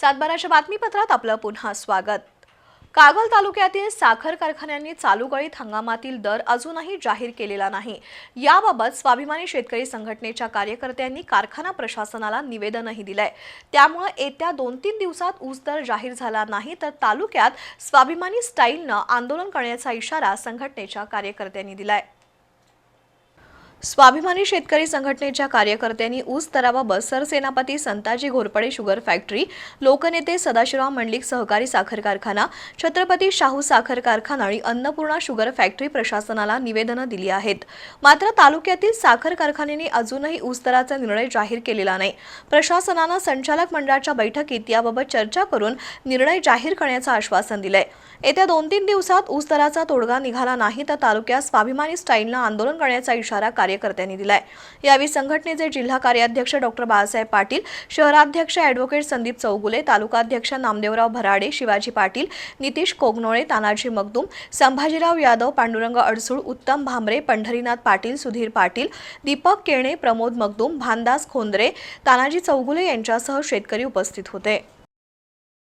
सातबाराच्या बातमीपत्रात आपलं पुन्हा स्वागत. कागल तालुक्यातील साखर कारखान्यांनी चालू गळीत हंगामातील दर अजूनही जाहीर केलेला नाही. याबाबत स्वाभिमानी शेतकरी संघटनेच्या कार्यकर्त्यांनी कारखाना प्रशासनाला निवेदनही दिलंय. त्यामुळे येत्या दोन तीन दिवसात ऊस दर जाहीर झाला नाही तर तालुक्यात स्वाभिमानी स्टाईलनं आंदोलन करण्याचा इशारा संघटनेच्या कार्यकर्त्यांनी दिलाय. स्वाभिमानी शेतकरी संघटनेच्या कार्यकर्त्यांनी ऊस दराबाबत सरसेनापती संताजी घोरपडे शुगर फॅक्टरी लोकनेते सदाशिवराव मंडलिक सहकारी साखर कारखाना छत्रपती शाहू साखर कारखाना आणि अन्नपूर्णा शुगर फॅक्टरी प्रशासनाला निवेदनं दिली आहेत. मात्र तालुक्यातील साखर कारखान्यांनी अजूनही ऊस दराचा निर्णय जाहीर केलेला नाही. प्रशासनानं संचालक मंडळाच्या बैठकीत याबाबत चर्चा करून निर्णय जाहीर करण्याचं आश्वासन दिलंय. येत्या दोन तीन दिवसात ऊस दराचा तोडगा निघाला नाही तर तालुक्यात स्वाभिमानी स्टाईलनं आंदोलन करण्याचा इशारा कार्यकर्त्यांनी दिलाय. यावेळी संघटनेचे जिल्हा कार्याध्यक्ष डॉक्टर बाळासाहेब पाटील शहराध्यक्ष अॅडव्होकेट संदीप चौगुले तालुकाध्यक्ष नामदेवराव भराडे शिवाजी पाटील नितीश कोगनोळे तानाजी मगदूम संभाजीराव यादव पांडुरंग अडसूळ उत्तम भांबरे पंढरीनाथ पाटील सुधीर पाटील दीपक केणे प्रमोद मगदूम भानदास खोंदरे तानाजी चौगुले यांच्यासह शेतकरी उपस्थित होते.